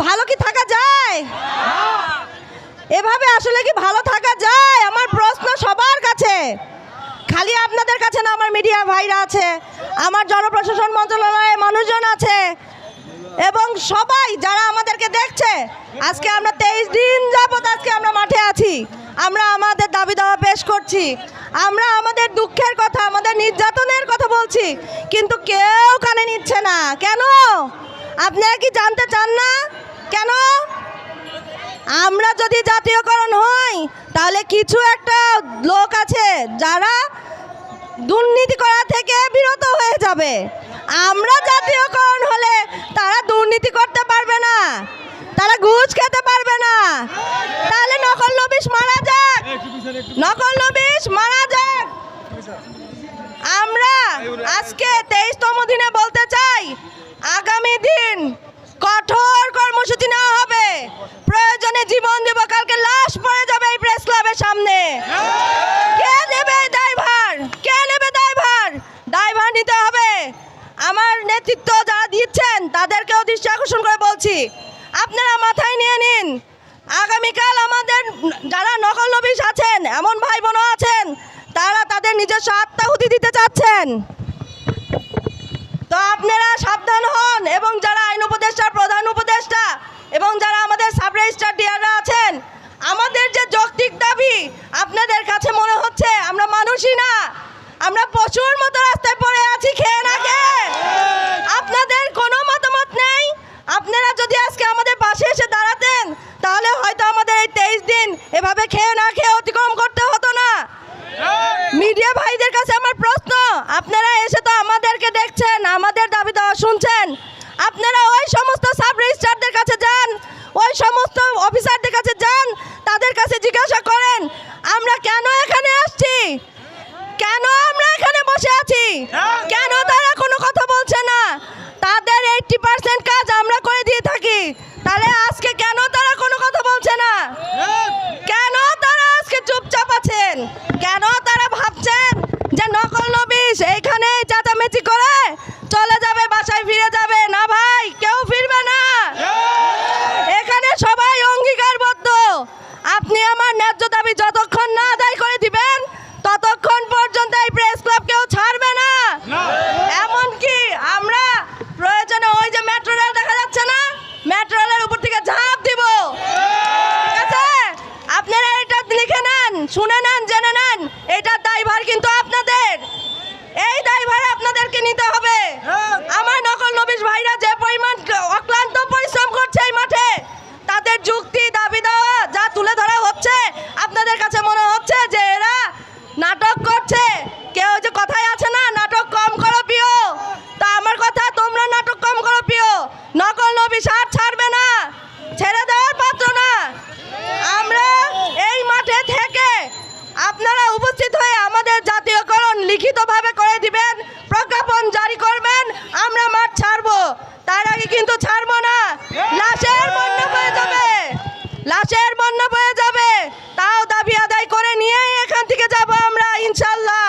ভালো কি থাকা যায়? এভাবে আসলে কি ভালো থাকা যায়? আমার প্রশ্ন সবার কাছে। খালি আপনাদের কাছে না, আমার মিডিয়া ভাইরা আছে, আমার জনপ্রশাসন মন্ত্রণালয়ে মানুষজন আছে, এবং সবাই যারা আমাদেরকে দেখছে, আজকে আমরা তেইশ দিন যাবৎ আজকে আমরা মাঠে আছি। আমরা আমাদের দাবি দাওয়া পেশ করছি। আমরা আমাদের দুঃখের কথা, আমাদের নির্যাতনের কথা বলছি, কিন্তু কেউ কানে নিচ্ছে না। কেন? আপনারা কি জানতে চান না? কেন? আমরা যদি জাতীয়করণ হই, তাহলে কিছু একটা লোক আছে যারা দুর্নীতি করা থেকে বিরত হয়ে যাবে। আমরা জাতীয়করণ হলে তারা দুর্নীতি করতে পারবে না। তারা ঘুষ খেতে পারবে না। তাহলে নকল নবিশ মারা যাক। নকল নবিশ মারা যাক। আমরা আজকে তেইশতম দিনে বলতে চাই আগামী দিন কঠোর কর্মসূচি নেওয়া হবে। প্রয়োজনে জীবন দেব, কালকে লাশ পড়ে যাবে এই প্রেস ক্লাবের সামনে। কে নেবে দায়ভার? কে নেবে দায়ভার? দায়ভার নিতে হবে। আমার নেতৃত্ব যারা দিচ্ছেন, তাদেরকেও দৃষ্টি আকর্ষণ করে বলছি, আপনারা মাথায় নিয়ে নিন। আগামীকাল আমাদের যারা নকল নবিশ আছেন, এমন ভাই বোনও আছেন, তারা তাদের নিজস্ব আত্মাহুতি দিতে চাচ্ছেন। তো আপনারা সাবধান হন এবং যারা আইন উপদেষ্টা, প্রধান উপদেষ্টা এবং যারা আমাদের সাব রেজিস্ট্রার ডিআররা আছেন, আমাদের যে যৌক্তিক দাবি আপনাদের কাছে মনে হচ্ছে, আমরা মানুষই না। আমরা পশুর মতো রাস্তায় পড়ে আছি, খেয়ে না খেয়ে। আপনাদের কোনো মতামত নেই। আপনারা যদি আজকে আমাদের পাশে এসে দাঁড়াতেন, তাহলে হয়তো আমাদের এই তেইশ দিন এভাবে খেয়ে না খেয়ে অতিক্রম করতে হতো না মিডিয়া ভাইদের কাছে আমার প্রশ্ন আপনারা এসে তো আমাদেরকে দেখছেন আমাদের দাবি দেওয়া শুনছেন আপনারা ওই সমস্ত সাব রেজিস্ট্রারদের কাছে যান ওই সমস্ত অফিসারদের কাছে যান তাদের কাছে জিজ্ঞাসা করেন আমরা কেন এখানে আসছি? কেন আমরা এখানে বসে আছি? কেন তারা কোনো কথা বলছে না? তাদের এইটটি পার্সেন্ট কাজ আমরা করে দিয়ে থাকি। তাহলে আজকে কেন তারা কোনো কথা বলছে না? কেন তারা আজকে চুপচাপ আছেন? কেন তারা ভাবছেন যে নকল নবিশ এইখানে চাচামেচি করে চলে যাবে, বাসায় ফিরে যাবে না ভাই কেউ ফিরবে না এখানে সবাই অঙ্গীকারবদ্ধ আপনি আমার ন্যায্য দাবি যতক্ষণ না আদায় করে দিবেন ততক্ষণ পর্যন্ত এই প্রেস ক্লাব কেউ ছাড়বে না এমনকি আমরা প্রয়োজনে ওই যে মেট্রো রেল দেখা যাচ্ছে না মেট্রো রেলের উপর থেকে ঝাঁপ দিব ঠিক আছে আপনারা এটা লিখে নেন শুনে নেন জেনে নেন এটার দায়ভার কিন্তু আপনাদের। এই দায়ভার আপনাদেরকে নিতে হবে। আমার নকল নবিশ ভাইরা যে পরিমাণ অক্লান্ত পরিশ্রম করছে এই মাঠে তাদের যুক্তি দাবি দেওয়া যা তুলে ধরা হচ্ছে আপনাদের কাছে মনে হচ্ছে যে এরা নাটক করছে কেউ যে কথায় আছে না নাটক কম করো প্রিয় তা আমার কথা তোমরা নাটক কম করো প্রিয় নকল নবিশ আর ছাড়বে না ছেড়ে দেওয়ার পাত্র না আমরা এই মাঠে থেকে আপনারা উপস্থিত হয়ে আমাদের জাতীয়করণ লিখিতভাবে করে দিবেন প্রজ্ঞাপন জারি করবেন আমরা মাঠ ছাড়বো তার আগে কিন্তু ছাড়বো না। লাশের বন্যা হয়ে যাবে। লাশের বন্যা হয়ে যাবে। তাও দাবি আদায় করে নিয়েই এখান থেকে যাব আমরা ইনশাল্লাহ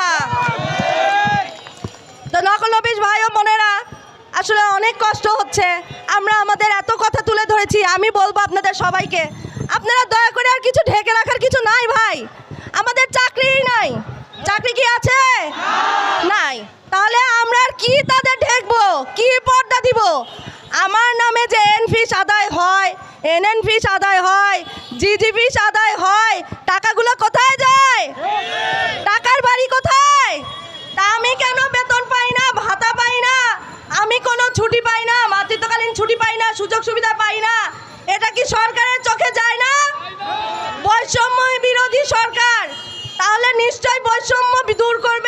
তো নকল নবিশ ভাই ও বোনেরা, আসলে অনেক কষ্ট হচ্ছে। আমরা আমাদের এত কথা তুলে ধরেছি, আমি বলব আপনাদের সবাইকে। আপনারা দয়া করে আর কিছু ঢেকে রাখার কিছু নাই ভাই। আমাদের চাকরিই নাই। চাকরি কি আছে? নাই। তাহলে আমরা আর কি তাদের ঢেকবো? কি পর্দা দিব? আমার নামে যে এন ফিস আদায় হয় এন এন ফিস আদায় হয়, জিজি ফিস আদায় হয়, টাকাগুলো কোথায় যায়? টাকার বাড়ি কোথায়? তা আমি কেন বেতন পাই না, ভাতা পাই না? আমি কোনো ছুটি পাই না, মাতৃত্বকালীন ছুটি পাই না, সুযোগ সুবিধা পাই না। এটা কি সরকারের চোখে যায় না? বৈষম্য বিরোধী সরকার। তাহলে নিশ্চয় বৈষম্য দূর করবেন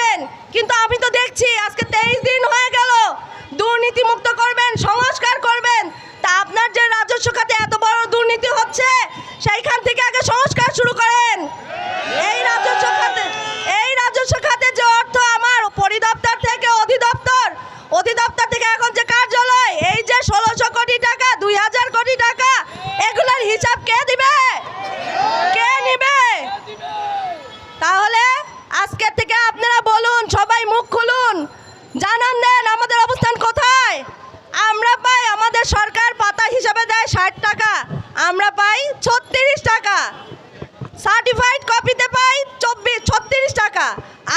সরকার পাতা হিসাবে দেয় ষাট টাকা, আমরা পাই ছত্রিশ টাকা। সার্টিফাইড কপিতে পাই চব্বিশ, ছত্রিশ টাকা।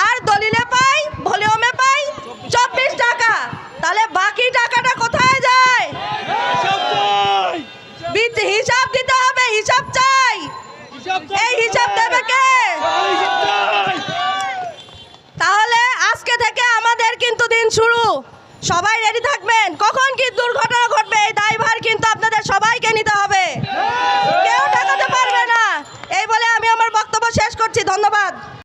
আর দলিলে পাই, ভলিউমে পাই চব্বিশ টাকা। তাহলে বাকি টাকাটা কোথায় যায়? হিসাব দিতে হবে, হিসাব চাই। এই হিসাব দেবে কে? তাহলে আজকে থেকে আমাদের কিন্তু দিন শুরু। সবাই রেডি থাকবেন? কখন কি দুর্ঘটনা